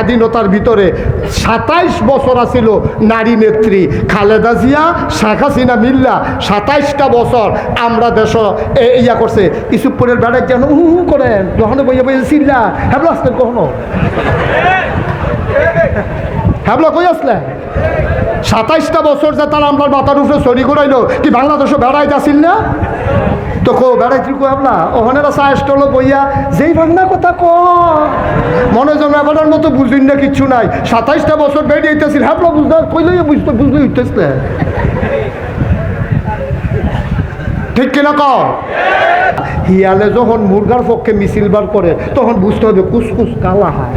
স্বাধীনতার ভিতরে সাতাইশ বছর আছিল নারী নেত্রী। খালেদা জিয়া, শেখ হাসিনা মিল্লা, সাতাইশটা বছর আমরা দেশ ইয়া করছে। ইসুপুরের বেড়ায় যেন হু হু করেন কখনো বইয়া বইয়া চিল্লা হ্যাবলো আসলেন কখনো? হ্যাবলো কই আসলেন? সাতাইশটা বছর যে তারা আমার মাথার উপরে সরি করাইলো কি বাংলাদেশও বেড়াই যাচ্ছিল না? তো কো বেড়াইছিল কো আপনা? ওখানে চায় স্টল বইয়া যেই বাংলা কথা ক। মনে জন ব্যাপারের মতো বুঝিন না কিচ্ছু নাই। সাতাইশটা বছর বেরিয়েছিল হ্যাঁ বুঝতে কইলে বুঝতে বুঝতে হইতেছে। ঠিক কিনা কর হিয়ালে যখন মুরগার পক্ষে মিছিল বার করে, তখন বুঝতে হবে কুসকুস কালা হয়।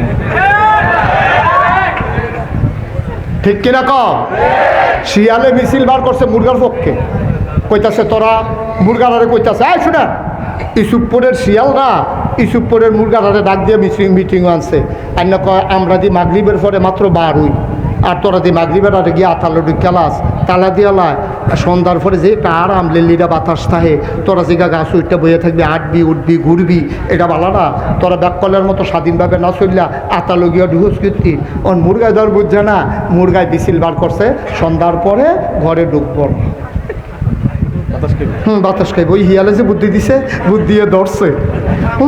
ঠিক কিনা ক শিয়ালে মিছিল বার করছে মুরগার পক্ষে। কইতাছে তোরা মুরগারে কইতাছে আয় শুনে ইসুপুরের শিয়ালরা ইসুপুরের মুরগারে ডাক দিয়ে মিটিং মিটিং আনছে। আর না কয়, আমরা দি মাগরিবের পরে মাত্র বার হই, আর তোরা দি মাগরিবের আরে গিয়ে আতালো ঢুকালাস তালা দিয়ালায় সন্ধ্যার পরে যে একটা আরাম লিলিরা বাতাস থাহে, তোরা জিগা গাছ উঠতে বইয়ে থাকবি আটবি উঠবি, ঘুরবি, এটা বালা না। তোরা ব্যাককলের মতো স্বাধীনভাবে না চললা আতালো গিয়া ঢুকুস কীর্তি ওর মুরগায় ধর বুঝছে না, মুরগায় বিছিল বার করছে, সন্ধ্যার পরে ঘরে ঢুকবো। হুম বাতাস খাইব। ওই হিয়ালে যে বুদ্ধি দিছে বুদ্ধি দিয়ে ধরছে ও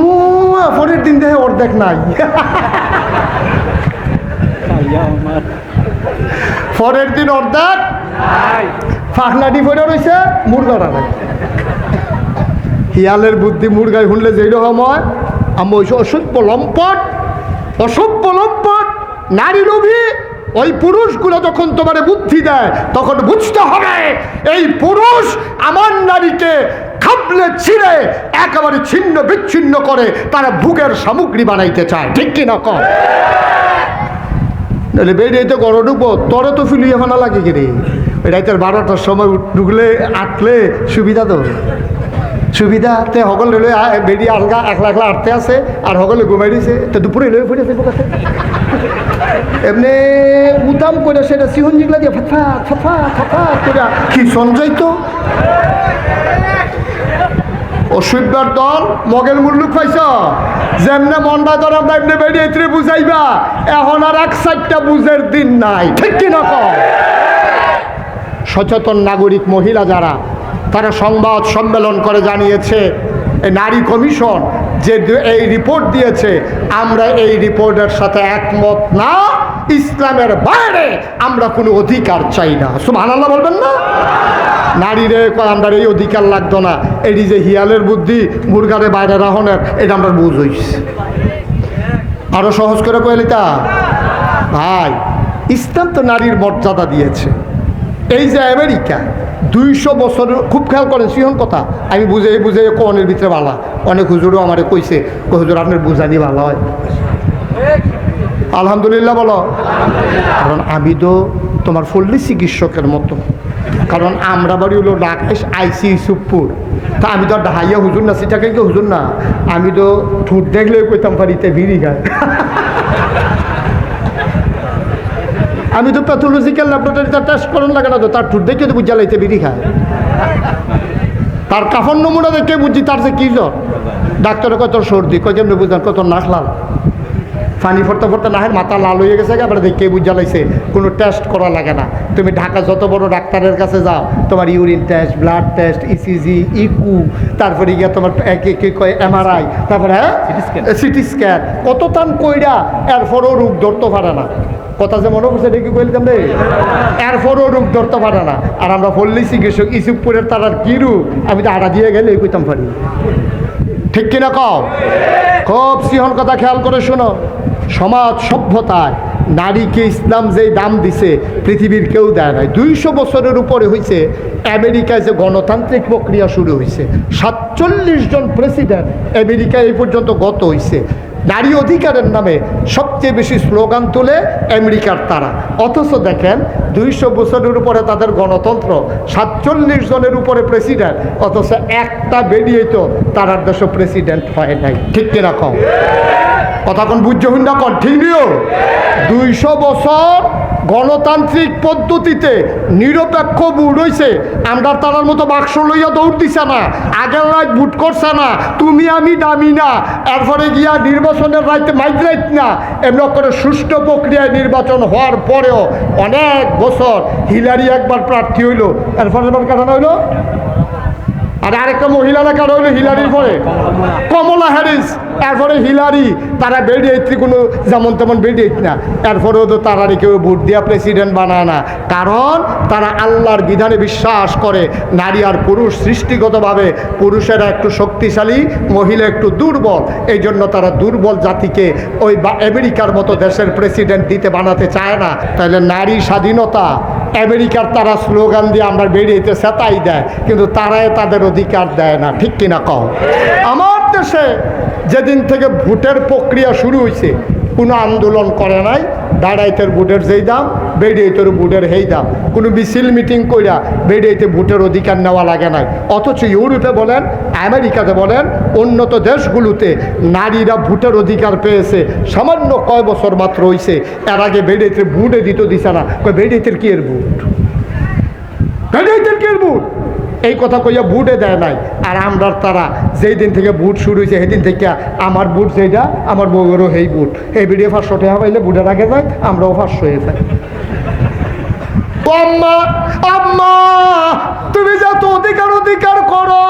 পরের দিন দেখে অর্ধেক নাই। পরের দিন অর্ধেক ফাঁকনাটি পড়ে রয়েছে মুরগাটা নাই। হিয়ালের বুদ্ধি মুরগায় শুনলে যেই রকম হয় আমি ওই অসভ্য লম্পট অসভ্য লম্পট নারী লোভী ওই পুরুষগুলো যখন তোমার বুদ্ধি দেয়, তখন বুঝতে হবে, এই পুরুষ আমার নারীকে খাবলে ছিঁড়ে একেবারে ছিন্ন বিচ্ছিন্ন করে তারা ভুগের সামগ্রী বানাইতে চায়। ঠিক কিনা কম নাহলে বেরিয়ে তো গড় ঢুকবো তোরে তো ফিলিয়ে ফানা লাগে রে? রাইতের বারোটার সময় ঢুকলে, আটলে সুবিধা তো। সুবিধা, তে সকলে লৈ বেরিয়ে আলগা একলা একলা আটতে আছে আর সকলে ঘুমাই দিছে। তো দুপুরে লয়ে ফুটে যাব কাছে এমনি উতাম করে সেটা সিহন জিগলা দিয়ে ফাফা ফাফা ফাফা করে কি সঞ্জয় তো? অসভ্যার দল মগের মুল্লুক পাইছ? যেমনে মন্ডা ধর এমনি বেরিয়ে এত্রে বুঝাইবা এখন আর এক সাইডটা বুঝের দিন নাই। ঠিক কি না সচেতন নাগরিক মহিলা যারা তারা সংবাদ সম্মেলন করে জানিয়েছে নারী কমিশন যে এই রিপোর্ট দিয়েছে, আমরা এই রিপোর্টের সাথে একমত না, ইসলামের বাইরে আমরা কোনো অধিকার চাই না। সুবহানাল্লাহ বলবেন না? নারীরে আমরা এই অধিকার লাগতো না। এটি যে হিয়ালের বুদ্ধি, মুরগারে বাইরে রাহনের, এটা আমরা বুঝ হইছে আরও সহজ করে কইলিতা ভাই, ইসলাম তো নারীর মর্যাদা দিয়েছে। এই যে আমেরিকা দুইশো বছর, খুব খেয়াল করেন, সিহন কথা। আমি বুঝে বুঝে কনের ভিতরে ভালা অনেক হুজুরও আমারে কইছে, কই হুজুর, আপনার বুঝানি ভালো হয়? আলহামদুলিল্লাহ বলো। কারণ আমি তো তোমার ফল্লি চিকিৎসকের মতো। কারণ আমরা বাড়ি হলো ডাক আইসি সুপুর তা আমি তো আর ডাহাইয়া হুজুর না, সেটাকে হুজুর না। আমি তো ঠুট দেখলে কইতাম পারিতে বিড়ি গায় আমি তো প্যাথোলজিক্যাল ল্যাবরেটরিতে টেস্ট করুন লাগে না তো তার ঠুট দেখে তো বুঝা লাইতে বিড়ি খায়। তার কাফন নমুনা দেখে বুঝছি তার যে কী জ্বর। ডাক্তারে কত সর্দি কয় যেমনি বুঝলেন কত নাক লাল। পানি ফরতে ফরতে নাহের মাথা লাল হয়ে গেছে এবার দেখে বুঝা লাইছে কোনো টেস্ট করা লাগে না। তুমি ঢাকা যত বড় ডাক্তারের কাছে যাও তোমার urine test blood test ECG echo তারপরে গিয়ে তোমার কয় এমআরআই তারপরে হ্যাঁ? সিটি স্ক্যান কত টান কইরা এরপরও রোগ ধরতে পারে না। কথা যে মনে করছে দেখি কইলাম রে এরপরও রোগ ধরতে পারে না। আর আমরা পল্লী চিকিৎসক ইসুপুরের তার কি রোগ আমি তো আড়া দিয়ে গেলে কইতাম পারি। ঠিক কিনা কও? খুব সিহন কথা খেয়াল করে শোনো। সমাজ সভ্যতায় নারীকে ইসলাম যেই দাম দিছে, পৃথিবীর কেউ দেয় নাই। দুইশো বছরের উপরে হয়েছে আমেরিকায় যে গণতান্ত্রিক প্রক্রিয়া শুরু হয়েছে সাতচল্লিশ জন প্রেসিডেন্ট আমেরিকায় এই পর্যন্ত গত হয়েছে নারী অধিকারের নামে সবচেয়ে বেশি স্লোগান তুলে আমেরিকার তারা। অথচ দেখেন, দুইশো বছরের উপরে তাদের গণতন্ত্র, সাতচল্লিশ জনের উপরে প্রেসিডেন্ট, অথচ একটা বেরিয়েই তো তারার দেশে প্রেসিডেন্ট হয় নাই। ঠিক কিনা কম কথা কোন বুঝ্য ঠিক নিউ দুইশো বছর গণতান্ত্রিক পদ্ধতিতে নিরপেক্ষ বুট হয়েছে আমরা তারার মতো বাক্স লইয়া দৌড় দিছে না, আগের রায় বুট করছে না, তুমি আমি দামি না, এরপরে গিয়া নির্বাচনের রাইতে মাইক রাইত না, এমন করে সুষ্ঠু প্রক্রিয়ায় নির্বাচন হওয়ার পরেও অনেক বছর হিলারি একবার প্রার্থী হইল এরপরে কারণ হইল? আর আরেকটা মহিলা কারও হইল হিলারির পরে। কমলা হ্যারিস, এরপরে হিলারি, তারা বেরিয়েছি কোনো যেমন তেমন বেরিয়েছে না এরপরেও তো তারা কেউ ভোট দিয়া প্রেসিডেন্ট বানায় না। কারণ তারা আল্লাহর বিধানে বিশ্বাস করে, নারী আর পুরুষ সৃষ্টিগতভাবে পুরুষেরা একটু শক্তিশালী, মহিলা একটু দুর্বল। এই জন্য তারা দুর্বল জাতিকে ওই আমেরিকার মতো দেশের প্রেসিডেন্ট দিতে বানাতে চায় না। তাহলে নারী স্বাধীনতা আমেরিকার তারা স্লোগান দিয়ে আমরা বেরিয়েতে সেটাই দেয়। কিন্তু তারাই তাদের অধিকার দেয় না, ঠিক কিনা কও? আমার দেশে যেদিন থেকে ভোটের প্রক্রিয়া শুরু হয়েছে কোনো আন্দোলন করে নাই দাঁড়াইতের ভোটের যেই দাম বেরিয়েতের ভোটের সেই দাম কোনো মিছিল মিটিং কইরা বেরিয়েতে ভোটের অধিকার নেওয়া লাগে নাই। অথচ ইউরোপে বলেন, আমেরিকাতে বলেন, উন্নত দেশগুলোতে নারীরা ভোটের অধিকার পেয়েছে। সামান্য কয় বছর মাত্র হইছে, এর আগে বেরিয়েতে ভোটে দিত দিছে না। কয় বেরিয়েতের কি এর ভোট? বেরিয়েতের কি এর ভোট? এই কথা কইয়া বুটে দেয় নাই। আর আমরা তারা যেই দিন থেকে বুট শুরু হয়েছে সেদিন থেকে আমার বুট যেটা আমার বউয়েরও সেই বুট এই ভিডিও ফার্স্ট টাকা পাইলে বুটের আগে যায়, আমরাও পাঁচশো হয়ে যাই ও আম্মা, তুমি যত অধিকার অধিকার করো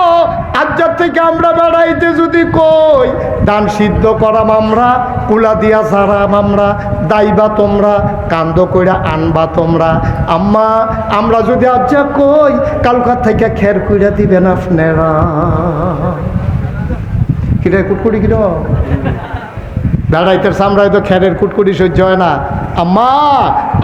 আজ্জার থেকে আমরা বেড়াইতে যদি কই, দান সিদ্ধ করাম আমরা কুলা দিয়া সারাম আমরা, দাইবা তোমরা, কান্দ কইরা আনবা তোমরা। আম্মা, আমরা যদি আজ্জা কই কালকার থেকে খের কইরা দিবেন আপনারা। কিরে, কুটকুটি কিরো? বেড়াইতের সামরায় তো খেরের কুটকুটি সহ্য হয় না। আম্মা,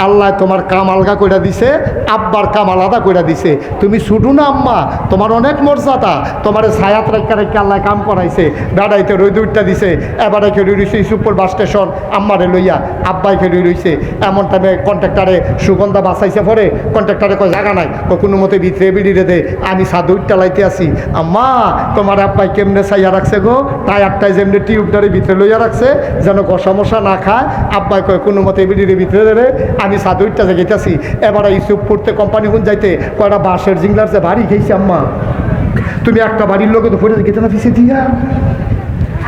আল্লাহ তোমার কাম আলগা কইরা দিছে, আব্বার কাম আলাদা কইরা দিছে। তুমি ছুটু না আম্মা, তোমার অনেক মর্যাদা। তোমার ছায়াত রেখা রেখে আল্লাহ কাম করাইছে। বেড়াইতে রই দুইটা দিছে, এবারে খেলি রইছে ইসুপুর বাস স্টেশন, আম্মারে লইয়া আব্বাই খেলি রইছে এমন টাইমে কন্ট্রাক্টারে সুগন্ধা বাসাইছে পরে কন্ট্রাক্টারে কয়, জায়গা নাই, কয়, কোনো মতে ভিতরে বিড়িরে দে, আমি সাধু লাইতে আসি আম্মা, তোমার আব্বাই কেমনে চাইয়া রাখছে গো? টায়ারটাই যেমনি টিউবটারে ভিতরে লইয়া রাখছে, যেন কষা মশা না খায়। আব্বাই কয়, কোনো মতে বিড়িরে ভিতরে দেবে, আমি সাধুরটা যে গেতেছি এবার ইসুপ পড়তে কোম্পানি কোন যাইতে কয়টা বাঁশের জিংলার যে বাড়ি খেয়েছি আম্মা। তুমি একটা বাড়ির লোকে তো পড়ে গেতে না পিছিয়ে দিয়া?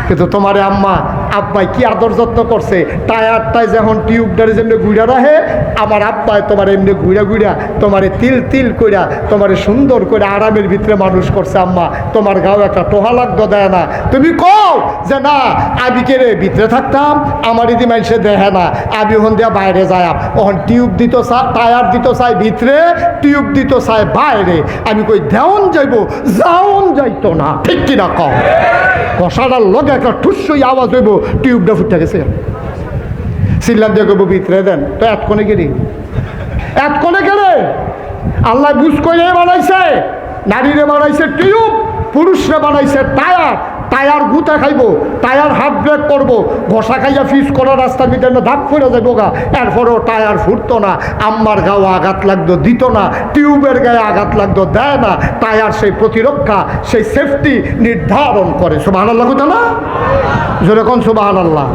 কিন্তু তোমারে আম্মা আব্বাই কি আদর যত্ন করছে? টায়ারটায় যখন টিউবটারে যেমনি ঘুরা রাখে, আমার আব্বাই তোমার এমনি ঘুরা ঘুরা তোমারে তিল তিল কইরা তোমারে সুন্দর করে আরামের ভিতরে মানুষ করছে, আম্মা। তোমার গাও একটা টোহা লাগতো, দেয় না। তুমি কও যে, না, আমি কে ভিতরে থাকতাম? আমার ইদি মানুষে দেহে না। আমি ওখান দিয়া বাইরে যায় ওখান টিউব দিত টায়ার দিত চাই ভিতরে, টিউব দিত চাই বাইরে। আমি কই, দেওন যাইব, যাওন যাইতো না। ঠিক কিনা কও? কষাটার লগে একটা ঠুসই আওয়াজ হইব টিউবটা ফুটে গেছে। সিল্লার দিয়ে করব ভিতরে দেন। তো এক এতক্ষণে গেলি। এতক্ষণে গেলে আল্লাহ বুঝ করে বানাইছে, নারীরে বানাইছে টিউব, পুরুষরা বানাইছে টায়ার। টায়ার গুতা খাইব টায়ার হাফ ব্রেক করব। ঘষা খাইয়া ফিস করা রাস্তার ভিতরে ধাপ করে যাব গা। এরপরেও টায়ার ফুটতো না, আম্মার গাও আঘাত লাগতো, দিত না, টিউবের গায়ে আঘাত লাগতো, দেয় না। টায়ার সেই প্রতিরক্ষা, সেই সেফটি নির্ধারণ করে। সুবাহ আল্লাহ না? যেরকম সুবাহ আল্লাহ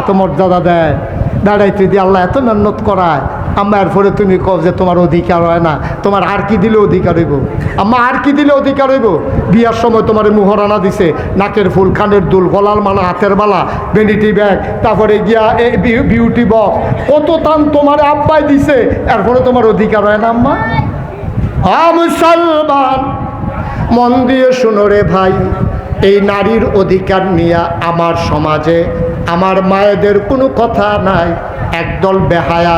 এত মর্যাদা দেয়। দাঁড়াইতে দিয়ে আল্লাহ এত মেহনত করায়। আম্মা, এরপরে তুমি কও যে তোমার অধিকার হয় না। তোমার আর কি দিলে অধিকার হইব? আম্মা, আর কি দিলে অধিকার হইব? বিয়ার সময় তোমার মুহরানা দিছে, নাকের ফুল কানের দুল, গলার মালা, হাতের বালা ভ্যানিটি ব্যাগ তারপরে গিয়া বিউটি বক্স কত টান তোমার আব্বাই দিছে, এরপরে তোমার অধিকার হয় না, আম্মা? হা মুসলমান, মন দিয়ে শুনো রে ভাই, এই নারীর অধিকার নিয়ে আমার সমাজে আমার মায়েদের কোনো কথা নাই। একদল বেহায়া,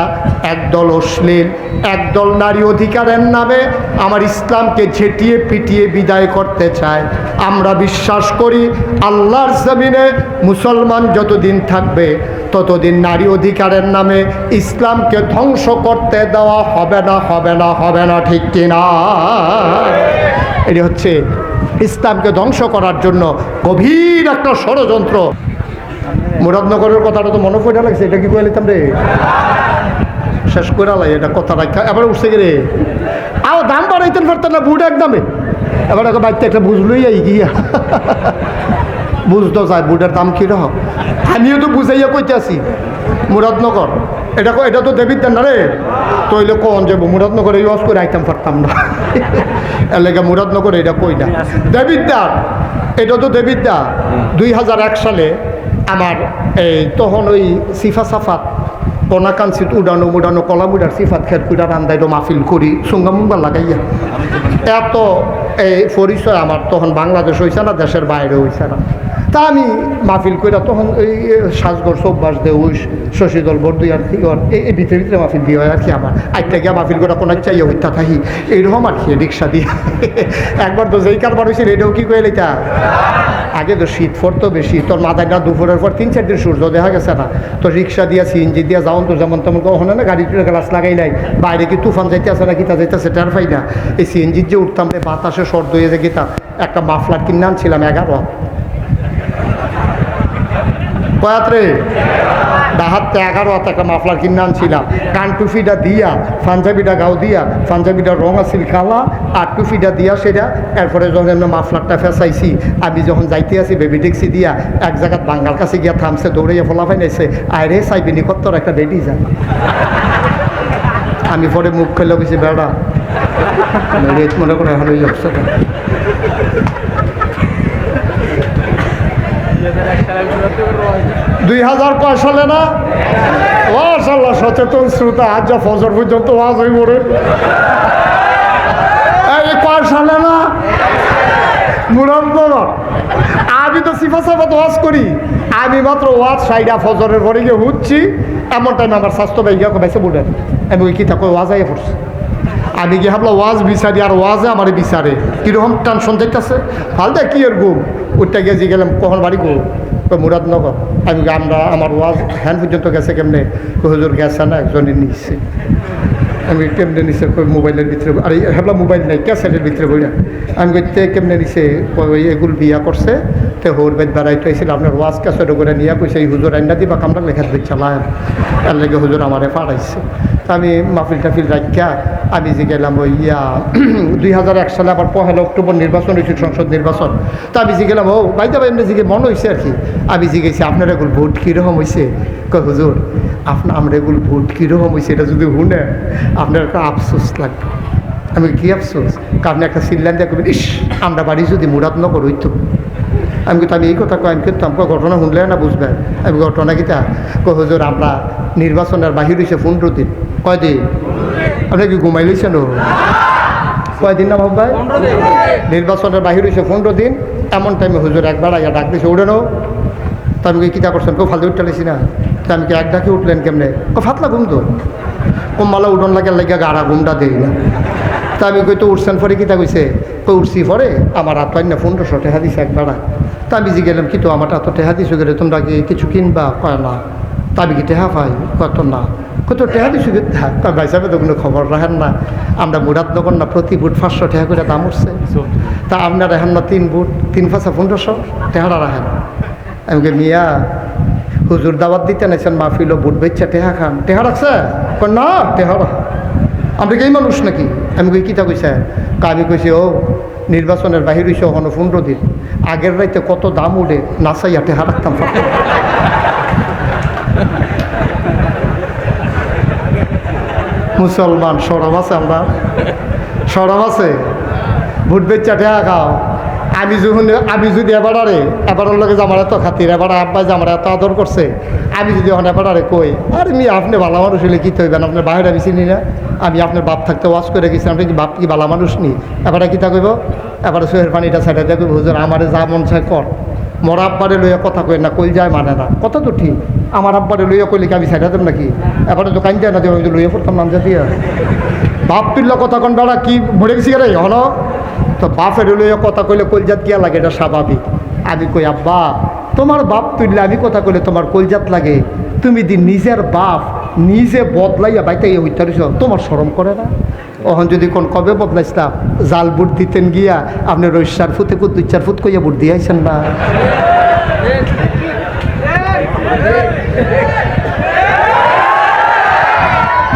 একদল অশ্লীল, একদল নারী অধিকারের নামে আমার ইসলামকে ঝেটিয়ে পিটিয়ে বিদায় করতে চায়। আমরা বিশ্বাস করি আল্লাহর জমিনে মুসলমান যতদিন থাকবে, ততদিন নারী অধিকারের নামে ইসলামকে ধ্বংস করতে দেওয়া হবে না হবে না হবে না, ঠিক কিনা? এটি হচ্ছে ইসলামকে ধ্বংস করার জন্য গভীর একটা ষড়যন্ত্র। মুরাদনগরের কথাটা তো মনে পড়ে লাগছে, এটা কি কয়ে নিতাম রে? শেষ করে লাই এটা কথা রাখা এবার উঠছে কি রে? আও, দাম বাড়াইতেন পারতেন না বুট একদমে। এবার একটা বাড়িতে একটা বুঝলই আই গিয়া। বুঝতো যায় বুটের দাম কীরকম আমিও তো বুঝাইয়া কইতেছি, মুরাদনগর। এটা কো- এটা তো দেবীর দেন না রে তৈলে কোন যে মুরাদনগরে ইউজ করে আইতাম পারতাম না। এর লেগে মুরাদনগরে এটা কই না দেবিদ্যার এটা তো দেবিদ্যা দুই হাজার এক সালে আমার, এই তখন ওই সিফা সাফাত কনাকাঞ্চিত উড়ানো মুড়ানো কলা মুড়ার সিফাত খের কুড়া রান্দাইলো মাহফিল করি, সুঙ্গা মুঙ্গা লাগাইয়া। এত এই পরিচয় আমার, তখন বাংলাদেশ হয়েছে না, দেশের বাইরে হয়েছে না। তা আমি মাহফিল কইরা তখন এই সাজগর সব্বাস দে উইস শশীদল কি ওর, এই ভিতরে ভিতরে মাহফিল দিয়ে আর কি আমার। আইটা গিয়া মাহফিল করা কোনো চাই হইতা থাকি। এইরকম আর কি, রিক্সা দিয়ে। একবার তো যেই কারবার হয়েছিল এটাও কি কয়ে লইতা? আগে তো শীত পড়তো বেশি, তোর মাথায় না দুপুরের পর তিন, চার দিন সূর্য দেখা গেছে না। তো রিক্সা দিয়া, সিএনজি দিয়া যাওন তো যেমন তেমন কখনো না গাড়ি গ্লাস লাগাই নাই। বাইরে কি তুফান যাইতে আছে না কিতা যাইতেছে, টের পাই না। এই সিএনজির যে উঠতাম বাতাসে শর্ট হয়ে যে গীতা, একটা মাফলার কিনে আনছিলাম, এগারো কয়াত্রে ডাহাতে এগারো হাতে একটা মাফলার কিনে আনছিলাম। কান টুফিটা দিয়া, পাঞ্জাবিটা গাও দিয়া, পাঞ্জাবিটা রং আছিল কালা, আর টুফিটা দিয়া সেটা এরপরে যখন এমনি মাফলারটা ফেসাইছি, আমি যখন যাইতে আছি বেবি ট্যাক্সি দিয়া, এক জায়গাত বাঙ্গাল কাছে গিয়া থামছে, দৌড়াইয়া ফলাফাই নাইছে আরে সাইবিনি কত্তর একটা বেডি যায় আমি পরে মুখ খেলে বেড়া রেট মনে করে এখন ওই দুই হাজার কয় সালে না? মাশাল্লাহ সচেতন শ্রোতা, আজ যা ফজর পর্যন্ত ওয়াজ হয়ে পড়ে এই কয় সালে না? মুরাদনগর। আমি তো সিফা সাফাত ওয়াজ করি। আমি মাত্র ওয়াজ সাইডা ফজরের পরে গিয়ে হুচ্ছি। এমন টাইম আমার স্বাস্থ্য বাইকা বাইসে বুড়ে আমি কিতা কই ওয়াজ আইয়া পড়ছি। আমি কি ভাবলাম, ওয়াজ বিচারি আর ওয়াজে আমার বিচারে। কীরকম টেনশন যাইতেছে? ফালদা কি এর গুম? ওইটা গিয়ে গেলাম কখন বাড়ি গো? কই মুরাদনগর আমি আমরা, আমার ওয়াজ হ্যান পর্যন্ত গেছে কেমনে? হুজুর গেছে না একজনে নিচ্ছে আমি কেমনে নিছে? মোবাইলের ভিতরে আরে, হেবলা মোবাইল নাই, ক্যাসেটের ভিতরে বইরা। আমি কইতে কেমনে নিছে? এগুল বিয়া করছে, তে হোর বেদ বেড়াইতে হয়েছিল আপনার ওয়াজ ক্যাসেট করে নিয়ে কইছে, এই হুজুর আইনা দিবা কামরা লেখা দিবে, চালায় এর লেগে হুজুর আমারে পাঠাইছে তা আমি মাহফিল টাফিল রাখিয়া আমি যে গেলাম ওই ইয়া দুই হাজার এক সালে আবার পহেলা অক্টোবর নির্বাচন হয়েছিল সংসদ নির্বাচন। তা আমি যে গেলাম, ও বাইদা ভাই এমনি জিগে মনে হয়েছে আর কি। আমি জিগেছি আপনার এগুলো ভোট কীরকম হয়েছে কয়, হুজুর আপনার আমরা এগুলো ভোট কীরকম হয়েছে এটা যদি শুনে, আপনার একটা আফসোস লাগবে। আমি কি আফসোস? কা আপনি একটা সিল্লান দিয়ে করবেন ইস, আমরা বাড়ি যদি মুরাদনগর হইতো। আমি কিন্তু আমি এই কথা কয়, আমি কিন্তু আমাকে ঘটনা শুনলে না বুঝবেন আমি ঘটনা কিতা? কো, হুজুর, আমরা নির্বাচনের বাহির হয়েছে পনেরো দিন কয়দিন? আপনি কি ঘুমাই লইছেন কয়দিন না ভাই নির্বাচনের বাহির হয়েছে পনেরো দিন এমন টাইমে হুজুর একবার আইয়া ডাক দিছে উঠে নো তা আমি কি কিতা করছেন? কেউ ফালতু উঠতে না। তা আমি কি এক ডাকে উঠলেন কেমনে? ও ফাতলা ঘুম তো। কম্বালা উঠন লাগে লাগে গাড়া ঘুমটা দেই না। তা আমি কই, তো উঠছেন পরে কিতা কইছে? কই উঠছি পরে, আমার না পনেরোশো টেহা দিছে একবার। তা গেলাম, কিন্তু আমার হাত টেহা দিছো গেলে তোমরা কি কিছু কিনবা? কয় না। তা কি টেহা পাই? কত না। কত টেহা দিছো গে তা ভাই সাহেব তো কোনো খবর রাখেন না। আমরা মুরাদ নগর না প্রতি বুট পাঁচশো টেহা করে দাম উঠছে। তা আপনার রাখেন না তিন বুট, তিন পাঁচা পনেরোশো টেহারা রাখেন। আমি মিয়া, হুজুর দাওয়াত দিতে নাইছেন মাহফিল বুট বেচ্চা টেহা খান। টেহা রাখছে? না, টেহা আমরা কি মানুষ নাকি? আমি কই কিতা কইছে? কা আমি কইছি, ও নির্বাচনের বাহির হইছে ওখানে পনেরো দিন। আগের রাইতে কত দাম উঠে নাচাইয়া টেহা রাখতাম। মুসলমান সরম আছে আমরা? সরম আছে? ভোট বেচ্চা টেহা খাও। আমি যখন আমি যদি এবারে এবারের লগে জামার এত খাতির, এবার আব্বা জামার এত আদর করছে, আমি যদি এখন এবারে কই, আর মি আপনি ভালো মানুষ হলে কী তৈবেন আপনার বাইরে আমি চিনি না। আমি আপনার বাপ থাকতে ওয়াশ করে গেছি আপনি কি বাপ কি ভালো মানুষ নি? এবারে কী তা কইব? এবারে সোহের পানিটা সাইডে দেখব, হুজুর, আমারে যা মন চায় কর। মোর আব্বারে লইয়া কথা কই না কই যায় মানে না। কথা তো ঠিক, আমার আব্বারে লইয়া কইলে কি আমি সাইডে দেব নাকি? এবারে তো কান যায় না দেব আমি লইয়া পড়তাম নাম দিয়া বাপ তুল্য কথা কোন, বেড়া, কি মরে গেছি রে, হলো? তো বাপের লইয়া কথা কইলে কলজাত গিয়া লাগে, এটা স্বাভাবিক। আমি কই, আব্বা, তোমার বাপ তুললে আমি কথা কইলে তোমার কলজাত লাগে। তুমি দি নিজের বাপ নিজে বদলাইয়া বাইতে হইতে পারিস তোমার স্মরণ করে না? ওখান যদি কোন কবে বদলাইছিলাম জাল বুট দিতেন গিয়া, আপনি রৈশার ফুতে কুত দুই চার ফুট কইয়া বুট দিয়েছেন আইছেন না?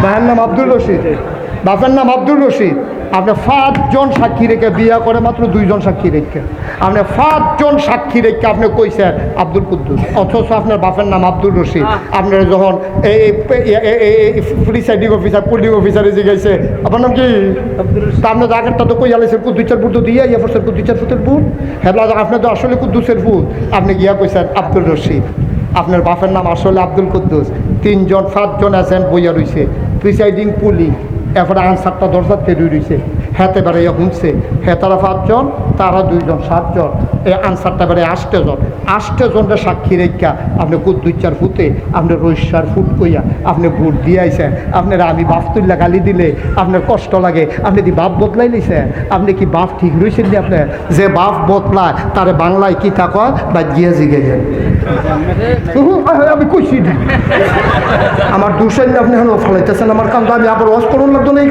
ভাইয়ের নাম আব্দুল রশিদ। বাপের নাম আব্দুল রশিদ। আপনি পাঁচজন সাক্ষী রেখে বিয়া করে মাত্র দুইজন সাক্ষী রেখে। আপনি পাঁচজন সাক্ষী রেখে আপনি কইছেন আব্দুল কুদ্দুস অথচ আপনার বাপের নাম আব্দুল রশিদ। আপনার যখন এই প্রিসাইডিং অফিসার পুলিং অফিসারে জিজ্ঞাসা আপনার নাম কি? তা আপনার আগেরটা তো কই আলাইছেন কুদ্দুচার বুট তো দিয়ে ইয়া কুদ্দুচার ফুটের বুট হ্যাঁ আপনার তো আসলে কুদ্দুসের বুট আপনি গিয়া কইছেন আব্দুল রশিদ। আপনার বাপের নাম আসলে আব্দুল কুদ্দুস। তিনজন সাতজন আছেন বইয়া রইছে। প্রিসাইডিং পুলিং এরপরে আনসারটা দরজার তেরুই রইছে হেতে বেড়াইয়া শুনছে হেতারা পাঁচজন তারা দুইজন সাতজন। এই আনসারটা বেড়ে আষ্টে জন আষ্টে জনটা সাক্ষী রেখা আপনি কুদ্দুচার ফুটে আপনি রৈশার ফুট কইয়া আপনি ভোট দিয়ে আইছেন। আপনার আমি বাপ তুল্লা গালি দিলে আপনার কষ্ট লাগে। আপনি কি বাপ বদলাই নিছেন আপনি কি বাপ ঠিক রয়েছেন নি আপনার যে বাপ বদলায় তারে বাংলায় কি তা বা গিয়ে জিগে আহ, আমি কইছি না। আমার দুশো আপনি এখন ফালাইতেছেন। আমার কাম আমি আবার ওয়াশ লাগতো না এই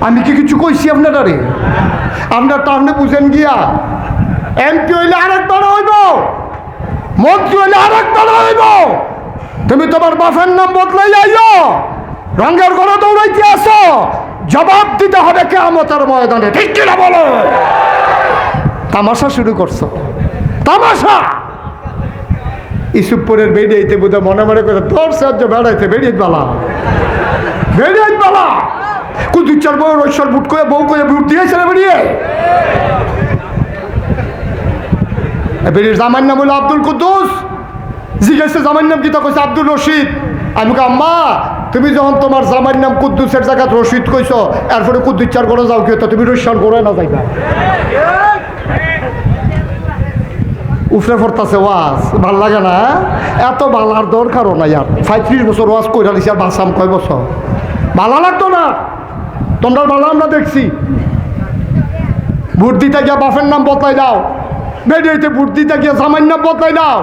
আমি কি কিছু কইছি আপনারা রে আপনার আপনি বুঝেন গিয়া। এমপি হইলে আরেক আরেকবার হইব, মন্ত্রী হইলে আরেক আরেকবার হইব। তুমি তোমার বাপের নাম বদলাই যাইও রঙের ঘরে দৌড়াইতে আসো, জবাব দিতে হবে কে কেমতের ময়দানে। ঠিক কিনা বলো? তামাশা শুরু করছ। তামাশা! ইসুপুরের বেরিয়েতে বোধহয় মনে মনে করে তোর সাহায্য বেড়াইতে বেরিয়ে বালা বেরিয়ে বালা কুদু চার বউ রৈশ্বর বুট করে, বউ করে বুট দিয়েছে না বেরিয়ে জামার নাম হলো আব্দুল কুদ্দুস। জিজ্ঞেসে জামার নাম কি? তা কইছে আব্দুল রশিদ। আমি আম্মা, তুমি যখন তোমার জামার নাম কুদ্দুসের জায়গা রশিদ কইছ, এরপরে কুদ্দুস চার করে যাও কি তো তুমি রৈশ্বর করে না যাইবা? উফরে পড়তাছে ওয়াজ, ভালো লাগে না এত বালার দরকারও না ইয়ার পঁয়ত্রিশ বছর ওয়াজ কইরা দিছি আর বাসাম কয় বছর? ভালো লাগতো না? তোমরা ভালো, আমরা দেখছি। ভোট দিতে গিয়া বাপের নাম বদলাই দাও। বেরিয়েতে ভোট দিতে গিয়া নাম বদলাই দাও।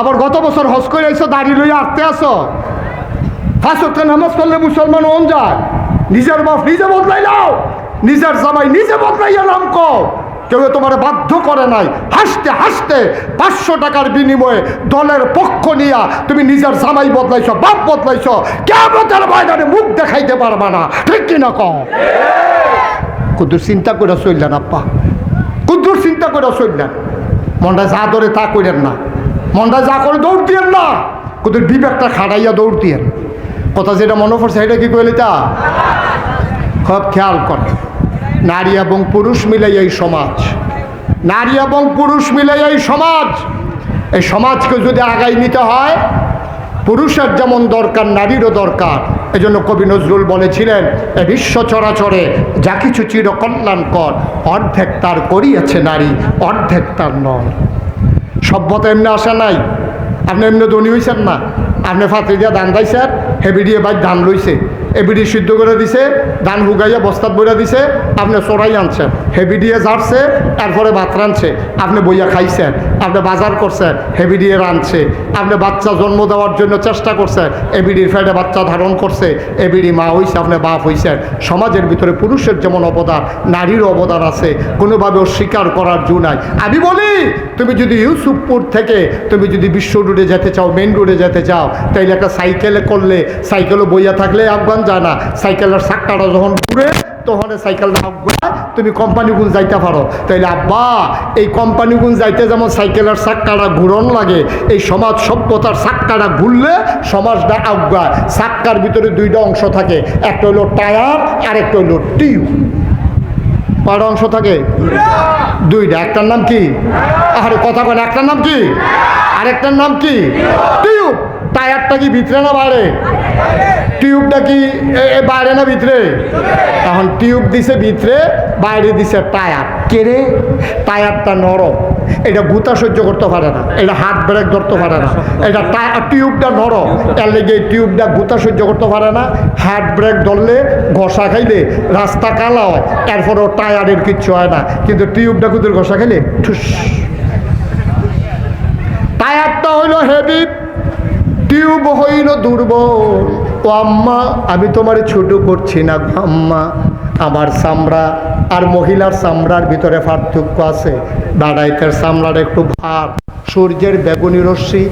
আবার গত বছর হস করে আইসো দাঁড়িয়ে লইয়া আসতে আসো ফাঁসতে নামাজ পড়লে মুসলমান অন যায়। নিজের বাপ নিজে বদলাই দাও। নিজের জামাই নিজে বদলাইয়া নাম কও। কেউ তোমার বাধ্য করে নাই। হাসতে হাসতে পাঁচশো টাকার বিনিময়ে দলের পক্ষ নিয়া তুমি নিজের জামাই বদলাইছ, বাপ বদলাইছ। কেমতের ময়দানে মুখ দেখাইতে পারবা না। ঠিক কিনা কও? কুদ্দুর চিন্তা করে চললেন আপ্পা কুদ্দুর চিন্তা করে চললেন। মনটা যা ধরে তা করেন না। মনটা যা করে দৌড় দিয়েন না। কুদ্দুর বিবেকটা খাড়াইয়া দৌড় দিয়েন। কথা যেটা মনে পড়ছে এটা কি কইলি তা? খুব খেয়াল করে। নারী এবং পুরুষ মিলে এই সমাজ। নারী এবং পুরুষ মিলে এই সমাজ। এই সমাজকে যদি আগাই নিতে হয়, পুরুষের যেমন দরকার, নারীরও দরকার। এজন্য কবি নজরুল বলেছিলেন, এ বিশ্ব চরাচরে যা কিছু চির কল্যাণকর, অর্ধেক তার করিয়াছে নারী, অর্ধেক তার নয় সভ্যতা এমনি আসে নাই। আপনি এমনি ধনী হয়েছেন না। আপনি ফাতরি দিয়া ধান দাইছেন হেবি দিয়ে বাইক ধান লইছে। এবিডি সিদ্ধ করে দিছে, ধান হুগাইয়া বস্তাত বইয়া দিছে, আপনি চড়াই আনছেন। হেবিডিয়ে ঝাড়ছে, তারপরে ভাত রাঁধছে আপনি বইয়া খাইছেন। আপনি বাজার করছেন হেভি দিয়ে রাঁধছে। আপনি বাচ্চা জন্ম দেওয়ার জন্য চেষ্টা করছেন এবিডির ফেটে বাচ্চা ধারণ করছে এবিডি মা হইছে, আপনি বাপ হইছেন সমাজের ভিতরে পুরুষের যেমন অবদান নারীর অবদান আছে, কোনোভাবে অস্বীকার করার জু নাই। আমি বলি, তুমি যদি ইউসুফপুর থেকে, তুমি যদি বিশ্ব রোডে যেতে চাও মেন রোডে যেতে চাও, তাইলে একটা সাইকেলে করলে, সাইকেলও বইয়া থাকলে আফগান যায় না। সাইকেলের চাক্কাটা যখন ঘুরে, তখন সাইকেলটা আফগান তুমি কোম্পানিগুন যাইতে পারো? তাইলে আব্বা, এই কোম্পানিগুন যাইতে যেমন সাইকেলের চাক্কাটা ঘুরন লাগে, এই সমাজ সভ্যতার চাক্কাটা ঘুরলে সমাজটা আজ্ঞা চাক্কার ভিতরে দুইটা অংশ থাকে, একটা হলো টায়ার আর একটা হলো টিউব। কয়টা অংশ থাকে? দুইটা। একটার নাম কি? আরে কথা বলে একটার নাম কি? আরেকটার নাম কি? টিউব। টায়ারটা কি ভিতরে না বাইরে? টিউবটা কি বাইরে না ভিতরে? এখন টিউব দিছে ভিতরে, বাইরে দিছে টায়ার। কেড়ে টায়ারটা নরম। এটা গুতা সহ্য করতে পারে না। এটা হাত ব্রেক ধরতে পারে না। এটা টিউবটা নরম। এর লেগে টিউবটা গুতা সহ্য করতে পারে না। হাত ব্রেক ধরলে ঘষা খাইলে রাস্তা কালা হয়। এরপরেও টায়ারের কিচ্ছু হয় না। কিন্তু টিউবটা কুদের ঘষা খাইলে ঠুস। টায়ারটা হইল হেভি টিউব হইল দুর্বল। ও আম্মা, আমি তোমার ছোট করছি না আম্মা। আমার চামড়া আর মহিলার চামড়ার ভিতরে পার্থক্য আছে। দাঁড়াইতের চামড়ার একটু ভার, সূর্যের বেগুনি রশ্মি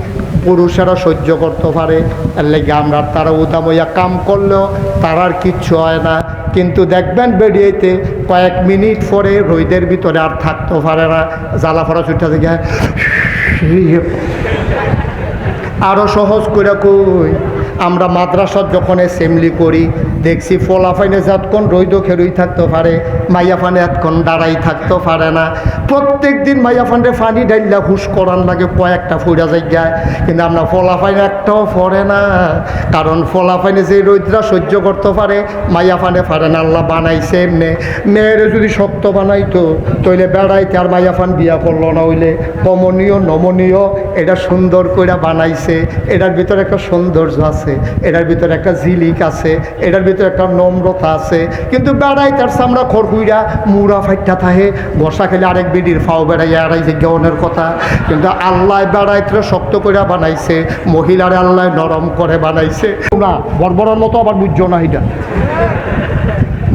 পুরুষেরা সহ্য করতে পারে। লেগে আমরা তারা উদামইয়া কাম করলেও তার আর কিচ্ছু হয় না। কিন্তু দেখবেন বেরিয়েতে কয়েক মিনিট পরে রোদের ভিতরে আর থাকতে পারে না। জ্বালা ফড়া ছুটটা থেকে আরও সহজ করে কই? আমরা মাদ্রাসাত যখন অ্যাসেম্বলি করি, দেখছি ফলাফাইনে যতক্ষণ রৈদ খেরুই থাকতে পারে মাইয়াফানে এতক্ষণ দাঁড়াই থাকতে পারে না। প্রত্যেক দিন মাইয়াফানে ফানি ডাইলা হুশ করার লাগে, কয়েকটা ফুরা যায় কিন্তু আমরা ফলাফাইন একটাও ফরে না। কারণ ফলাফাইনে যে রৈদ্রা সহ্য করতে পারে মাইয়াফানে পারে না, আল্লাহ বানাইছে এমনি। মেয়েরে যদি শক্ত বানাইতো, তইলে বেড়াইতে আর মাইয়াফান বিয়া করল না হইলে। কমনীয়, নমনীয়, এটা সুন্দর করে বানাইছে। এটার ভিতরে একটা সৌন্দর্য আছে। এটার ভিতরে একটা ঝিলিক আছে, এটার ভিতরে একটা নম্রতা আছে, কিন্তু বেড়াই তার সামরা খড়কুইরা মুড়া ফাইটা থাহে বসা খেলে আরেক বিডির ফাও বেড়াই আড়াই যে জ্ঞানের কথা। কিন্তু আল্লাহ বেড়াইতে শক্ত করে বানাইছে, মহিলারে আল্লাহ নরম করে বানাইছে। না বর্বরের মতো আবার বুঝছ না এটা।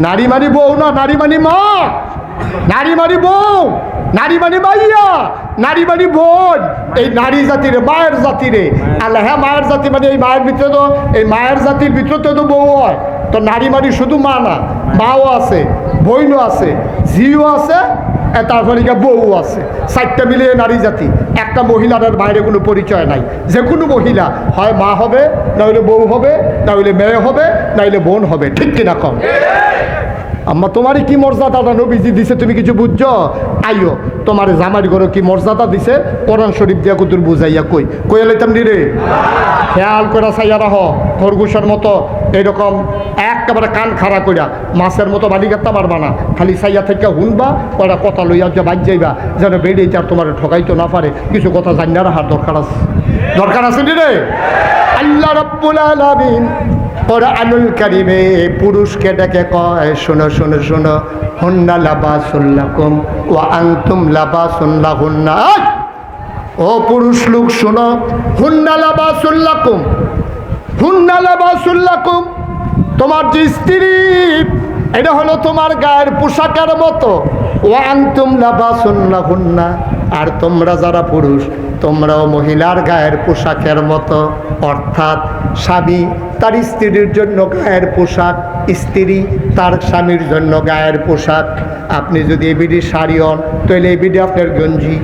নারী মানি বউ না, নারী মানি মা। নারী মানি বউ। নারী মানে মাইয়া নারী মানি বোন এই নারী জাতির মায়ের জাতিরে আল্লাহ হ্যাঁ মায়ের জাতি মানে এই মায়ের ভিতরে তো এই মায়ের জাতির ভিতরে তো বউ হয়। তো নারী মানি শুধু মা না মাও আছে বইনও আছে ঝিও আছে তারপরে বউ আছে। চারটা মিলিয়ে নারী জাতি। একটা মহিলার বাইরে কোনো পরিচয় নাই। যে কোনো মহিলা। হয় মা হবে না হইলে বউ হবে না হইলে মেয়ে হবে না হইলে বোন হবে। ঠিক কিনা কম? আম্মা, তোমারই কি মর্যাদাটা নবীজি দিছে, তুমি কিছু বুঝছ? আইও তোমার জামার ঘরে কি মর্যাদা দিছে? কোরআন শরীফ দিয়া কুতুর বুঝাইয়া কই। কই এলাইতাম নি রে? খেয়াল করে চাইয়া রাহ খরগোশের মতো এরকম একেবারে কান খাড়া কইরা, মাছের মতো বালি গাত্তা পারবা না। খালি সাইয়া থেকে হুনবা ওরা কথা লইয়া যে বাজ যাইবা, যেন বেরিয়ে আর তোমার ঠকাইতে না পারে। কিছু কথা জানিয়া রাখার দরকার আছে। দরকার আছে নি রে? আল্লাহ রব্বুল আলামিন কোরআনুল কারিমে পুরুষকে ডেকে কয়, শোনো শোনো শোনো, হুন্না লাবাসুল্লাকুম ও আংতুম লাবাসুল্লাহুন্না ও পুরুষ লোক, শোনো, হুন্না লাবাসুল্লাকুম হুন্না লাবাসুল্লাকুম তোমার যে স্ত্রী, এটা হলো তোমার গায়ের পোশাকের মতো। ও আংতুম লাবাসুল্লাহুন্না আর তোমরা যারা পুরুষ তোমরাও মহিলার গায়ের পোশাকের মতো, অর্থাৎ স্বামী তার স্ত্রীর জন্য গায়ের পোশাক, স্ত্রী তার স্বামীর জন্য গায়ের পোশাক। আপনি যদি এবিডি শাড়ি হন, তাহলে এবিডি আপনার গঞ্জি।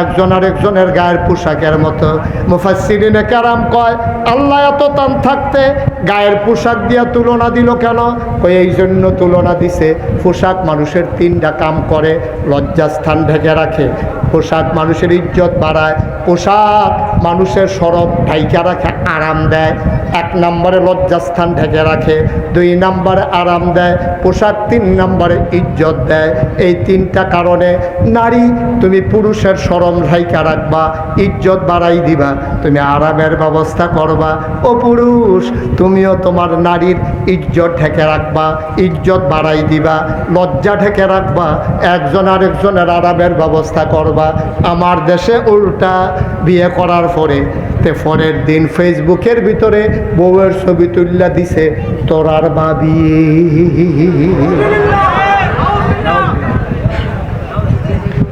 একজন আর একজনের গায়ের পোশাকের মতো। মুফাসিরিনে ক্যারাম কয়, আল্লাহ এত টান থাকতে গায়ের পোশাক দিয়া তুলনা দিল কেন? কই এই জন্য তুলনা দিছে, পোশাক মানুষের তিনটা কাম করে, লজ্জাস্থান ঢেকে রাখে। পোশাক মানুষের ইজ্জত বাড়ায় পোশাক মানুষের সরব ঢাইকা রাখে আরাম দেয়। এক নম্বরে লজ্জাস্থান ঢেকে রাখে, দুই নম্বরে আরাম দেয়, পোশাক তিন নম্বরে ইজ্জত দেয়। এই তিনটা কারণে নারী তুমি পুরুষের সরম ঢাইকা রাখবা, ইজ্জত বাড়াই দিবা, তুমি আরামের ব্যবস্থা করবা। ও পুরুষ, তুমিও তোমার নারীর ইজ্জত ঢেকে রাখবা, ইজ্জত বাড়াই দিবা, লজ্জা ঢেকে রাখবা, একজন আরেকজনের আরামের ব্যবস্থা করবা। আমার দেশে উল্টা বিয়ে করার পরে তে পরের দিন ফেসবুকের ভিতরে বউয়ের ছবি তুল্লা দিছে। তোরার বাবি।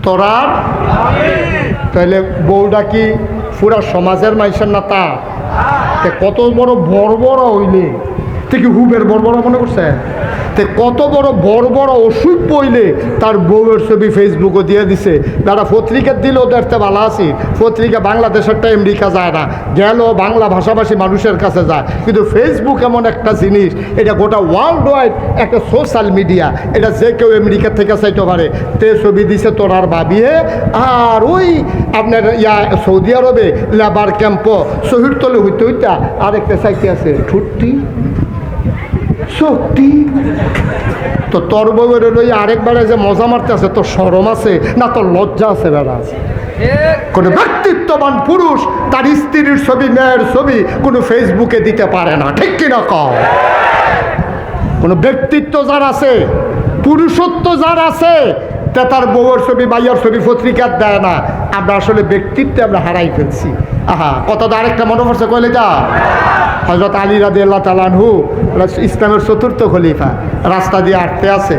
তোরার? তাহলে বউটা কি পুরা সমাজের মাইসের না তা? কত বড় বড় বড় হইলে। তে কি হুবের বড় বড় মনে করছে? তে কত বড় বড় বড় ওষুধ পইলে তার বউয়ের ছবি ফেসবুকও দিয়ে দিছে। যারা পত্রিকা দিলেও দেখতে ভালো আছি। পত্রিকা বাংলাদেশেরটা আমেরিকা যায় না। গেল বাংলা ভাষাভাষী মানুষের কাছে যায়। কিন্তু ফেসবুক এমন একটা জিনিস, এটা গোটা ওয়ার্ল্ড ওয়াইড একটা সোশ্যাল মিডিয়া এটা যে কেউ আমেরিকা থেকে চাইতে পারে, তে ছবি দিছে তোর আর ভাবিয়ে আর ওই আপনার ইয়া সৌদি আরবে লেবার ক্যাম্প শহীদ তলে হইতে হইতা আরেকটা চাইতে আছে, ঠুট্টি সত্যি? তো তোর বউয়ের লই আরেকবারে যে মজা মারতে আছে, তোর সরম আছে না তোর লজ্জা আছে বেড়া? আছে কোনো ব্যক্তিত্ববান পুরুষ তার স্ত্রীর ছবি, মেয়ের ছবি কোনো ফেসবুকে দিতে পারে না, ঠিক কিনা কও? কোনো ব্যক্তিত্ব যার আছে, পুরুষত্ব যার আছে, তা তার বউয়ের ছবি, মাইয়ার ছবি পত্রিকার দেয় না। আমরা আসলে ব্যক্তিত্বে আমরা হারাই ফেলছি। আহা কত আরেকটা মনে পড়ছে, কইলে যা। হজরত আলী রাদি আল্লাহ তালানহু ইসলামের চতুর্থ খলিফা, রাস্তা দিয়ে আটতে আছে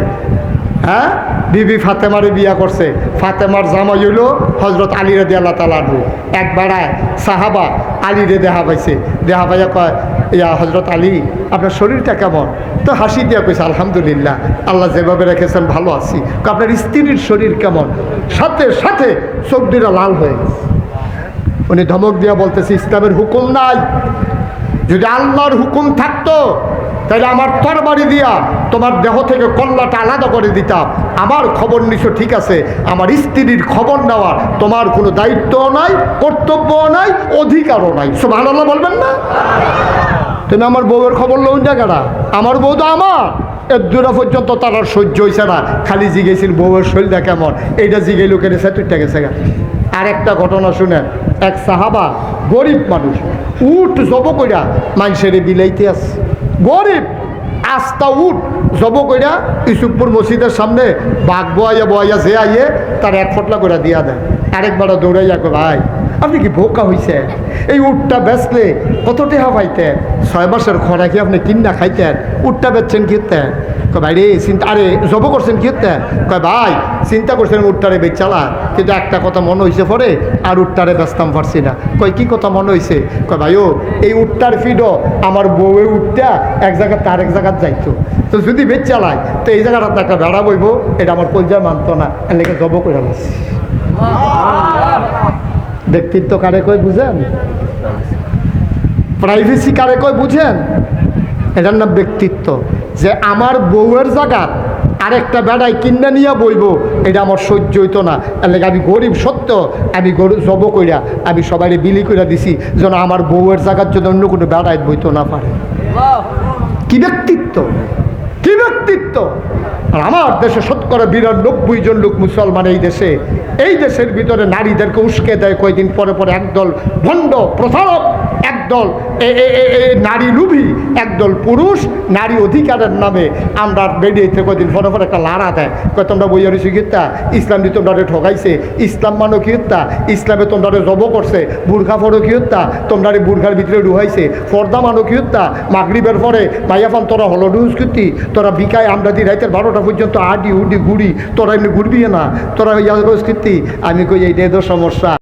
হ্যাঁ? বিবি ফাতেমারে বিয়া করছে। ফাতেমার জামাই হইল হজরত আলী রাদি আল্লাহ তালানহু এক বেড়ায় সাহাবা আলী রে দেখা পাইছে। দেহা পাইয়া কয়, ইয়া হজরত আলী, আপনার শরীরটা কেমন? তো হাসি দিয়া কইছে, আলহামদুলিল্লাহ, আল্লাহ যেভাবে রেখেছেন, ভালো আছি। আপনার স্ত্রীর শরীর কেমন? সাথে সাথে চোখ দুটা লাল হয়ে গেছে। উনি ধমক দিয়া বলতেছে, ইসলামের হুকুম নাই। যদি আল্লাহর হুকুম থাকতো, তাহলে আমার তরবারি দিয়া তোমার দেহ থেকে কল্লাটা আলাদা করে দিতাম। আমার খবর নিছো ঠিক আছে, আমার স্ত্রীর খবর নেওয়ার তোমার কোনো দায়িত্বও নাই, কর্তব্যও নাই, অধিকারও নাই। সব আল্লাহ বলবেন না? তুমি আমার বউয়ের খবর লউন জায়গাটা আমার বউ তো আমার। এর দূরা পর্যন্ত তার সহ্য হয়েছে না। খালি জিগেছিল বউয়ের শরীরটা কেমন? এইটা জিগে লোকের সেতুরটা গেছে গা। আর একটা ঘটনা শুনেন। এক সাহাবা গরিব মানুষ উঠ জব কইরা মানুষের বিলাইতে আছে। গরিব, আস্তা উঠ জব কইরা ইসুকপুর মসজিদের সামনে বাঘ বয়াইয়া বয়াইয়া যে আইয়ে তার এক ফটলা করে দিয়া দেয়। আরেকবার দৌড়াইয়া কো ভাই, আপনি কি বোকা হইছে এই উটটা বেচলে কত টেহা পাইতেন? ছয় মাসের খরা কি আপনি কিনা খাইতেন? উটটা বেচছেন কি হতেন কয় ভাই রে, চিন্তা আরে জব করছেন কি কয় ভাই, চিন্তা করছেন উটটারে বেচালা কিন্তু একটা কথা মনে হয়েছে পরে, আর উটটারে বেচতাম পারছি না। কয়, কি কথা মনে হয়েছে কয় ভাই ও এই উটটার ফিডও আমার বউয়ে উঠটা এক জায়গা তার এক জায়গায় যাইতো। তো যদি বেচ চালায়, তো এই জায়গাটা একটা ভেড়া বইব, এটা আমার পর্যায়ে মানতো না। এর লেগে জব করে লাগছে ব্যক্তিত্ব কারে কই বুঝেন? প্রাইভেসি কারে কই বুঝেন? এটার নাম ব্যক্তিত্ব। যে আমার বউয়ের জায়গা আরেকটা বেড়াই কিনা নিয়ে বইব এটা আমার সহ্য হইতো না। লেগে আমি গরিব সত্য আমি গরু জব কইরা আমি সবাই বিলি কইরা দিছি যেন আমার বউয়ের জায়গার জন্য অন্য কোনো বেড়াই বইতো না পারে। কি ব্যক্তিত্ব? কি ব্যক্তিত্ব? আর আমার দেশে শতকরা বিরানব্বই জন লোক মুসলমান এই দেশে। এই দেশের ভিতরে নারীদেরকে উস্কে দেয় কয়দিন পরে পরে একদল ভণ্ড প্রসারক একদল নারী লুভি একদল পুরুষ, নারী অধিকারের নামে আমরা বেরিয়েছে কয়দিন পরে পরে একটা লাড়া দেয়। কয়, তোমরা বইয়ারি শিখিতা ইসলাম দিয়ে তোমরা ঠকাইছে ইসলাম মানো কি হত্যা ইসলামে তোমরা জব করছে, বুর্খা ফরো কি হত্যা তোমরা বুর্খার ভিতরে ডুহাইছে ফর্দা মানো কি হত্যা মাগরিবের পরে মাইয়াফান তোরা হলো ডুজ কীর্তি তোরা বিকায় আমরা দি রাইতের বারোটা পর্যন্ত আডি উডি গুড়ি তোরা এমনি ঘুরবি না, তোরা ইয়া কীর্তি আমি কই এইটাই তো সমস্যা।